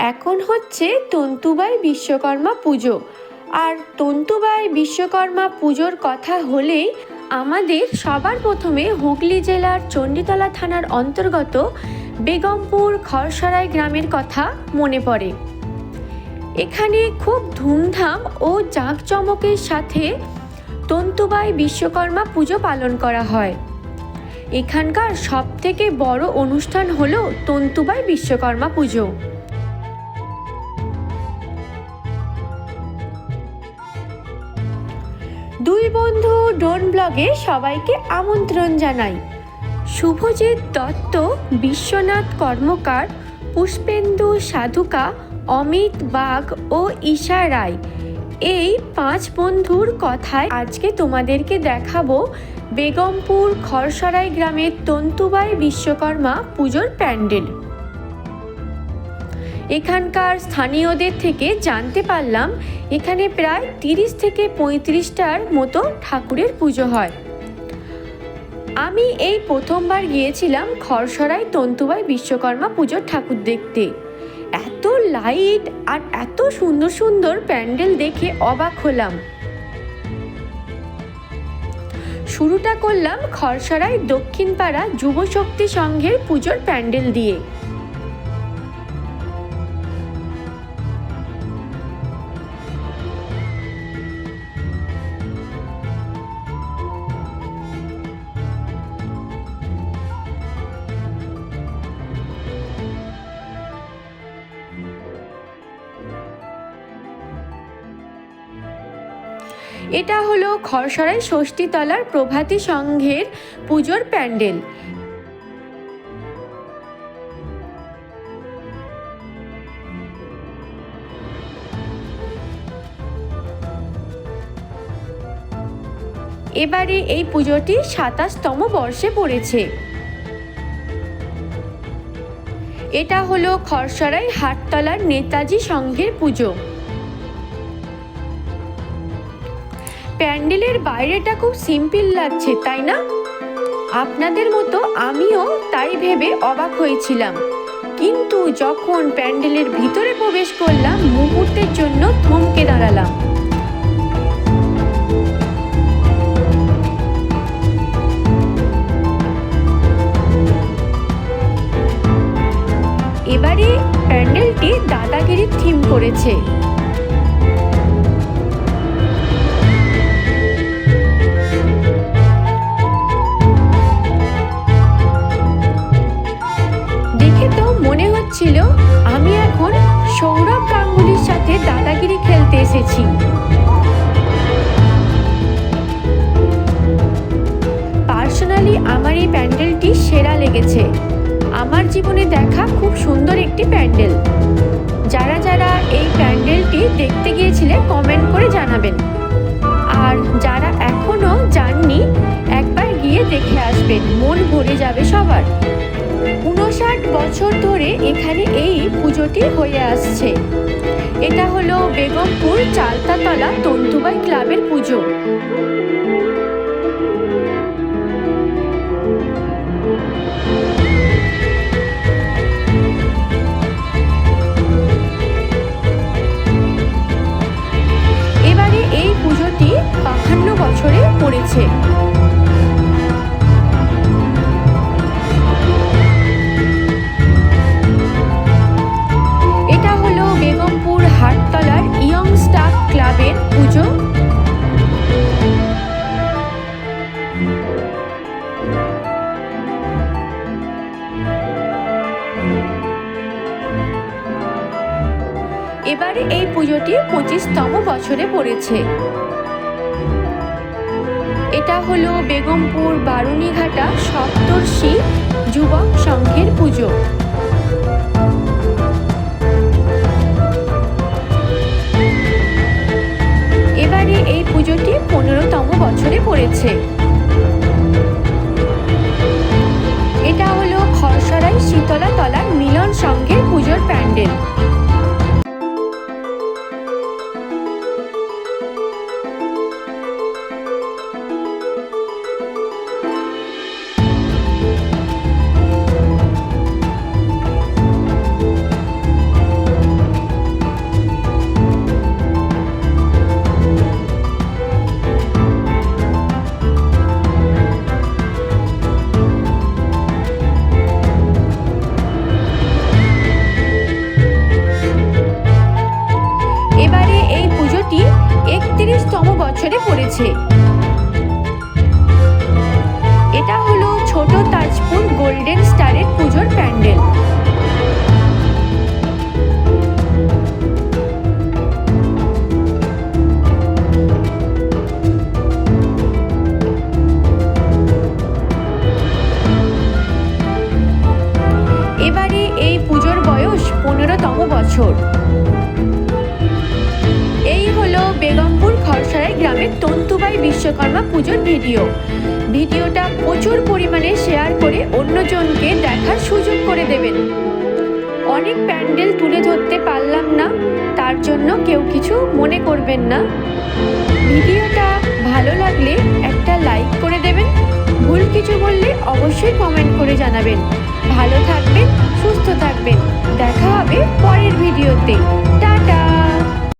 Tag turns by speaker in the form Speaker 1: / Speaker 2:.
Speaker 1: এখন হচ্ছে তন্তুবাই বিশ্বকর্মা পুজো। আর তন্তুবাই বিশ্বকর্মা পুজোর কথা হলেই আমাদের সবার প্রথমে হুগলি জেলার চণ্ডীতলা থানার অন্তর্গত বেগমপুর খরসরাই গ্রামের কথা মনে পড়ে। এখানে খুব ধুমধাম ও জাঁকজমকের সাথে তন্তুবাই বিশ্বকর্মা পুজো পালন করা হয়। এখানকার সবথেকে বড় অনুষ্ঠান হলো তন্তুবাই বিশ্বকর্মা পুজো। দুই বন্ধু ডোন ব্লগে সবাইকে আমন্ত্রণ জানাই। শুভজিৎ দত্ত, বিশ্বনাথ কর্মকার, পুষ্পেন্দু সাধুকা, অমিত বাঘ ও ঈশা রায়। এই পাঁচ বন্ধুর কথায় আজকে তোমাদেরকে দেখাবো বেগমপুর খরসরাই গ্রামের তন্তুবাই বিশ্বকর্মা পুজোর প্যান্ডেল। এখানকার স্থানীয়দের থেকে জানতে পারলাম, এখানে প্রায় তিরিশ থেকে পঁয়ত্রিশটার মতো ঠাকুরের পুজো হয়। আমি এই প্রথমবার গিয়েছিলাম খরসরাই তন্তুবাই বিশ্বকর্মা পুজোর ঠাকুর দেখতে। এত লাইট আর এত সুন্দর সুন্দর প্যান্ডেল দেখে অবাক হলাম। শুরুটা করলাম খরসরাই দক্ষিণপাড়া যুবশক্তি সংঘের পুজোর প্যান্ডেল দিয়ে। এটা হলো খরসরাই ষষ্ঠীতলার প্রভাতী সংঘের পুজোর প্যান্ডেল। এবারে এই পুজোটি সাতাশতম বর্ষে পড়েছে। এটা হলো খরসরাই হাটতলার নেতাজি সংঘের পুজো। প্যান্ডেলের বাইরেটা খুব সিম্পল লাগছে, তাই না? আপনাদের মতো আমিও তাই ভেবে অবাক হয়েছিলাম। কিন্তু যখন প্যান্ডেলের ভিতরে প্রবেশ করলাম, মুহূর্তের জন্য থমকে দাঁড়ালাম। এবারে প্যান্ডেলটি দাদাগিরির থিম করেছে। এসেছি পার্সোনালি আমার এই প্যান্ডেলটি সেরা লেগেছে। আমার জীবনে দেখা খুব সুন্দর একটি প্যান্ডেল। যারা যারা এই প্যান্ডেলটি দেখতে গিয়েছিলে কমেন্ট করে জানাবেন। আর যারা এখনও যাননি, একবার গিয়ে দেখে আসবেন। মন ভরে যাবে সবার। উনষাট বছর ধরে এখানে এই পুজোটি হয়ে আসছে। এটা হলো বেগমপুর চালতাতলা তন্তুবাই ক্লাবের পুজো। এবারে এই পুজোটি পঁচিশতম বছরে পড়েছে। এটা হলো বেগমপুর বারুণীঘাটা সপ্তর্ষি যুবক সংঘের পুজো। এবারে এই পুজোটি পনেরোতম বছরে পড়েছে। নজরে পড়েছে। এটা হলো ছোট তাজপুর গোল্ডেন স্টারের পুজোর প্যান্ডেল। এবারে এই পুজোর বয়স পনেরোতম বছর। তন্তুবাই বিশ্বকর্মা পুজোর ভিডিও। ভিডিওটা প্রচুর পরিমাণে শেয়ার করে অন্যজনকে দেখার সুযোগ করে দেবেন। অনেক প্যান্ডেল তুলে ধরতে পারলাম না, তার জন্য কেউ কিছু মনে করবেন না। ভিডিওটা ভালো লাগলে একটা লাইক করে দেবেন, ভুল কিছু বললে অবশ্যই কমেন্ট করে জানাবেন। ভালো থাকবেন, সুস্থ থাকবেন। দেখা হবে পরের ভিডিওতে। টাটা!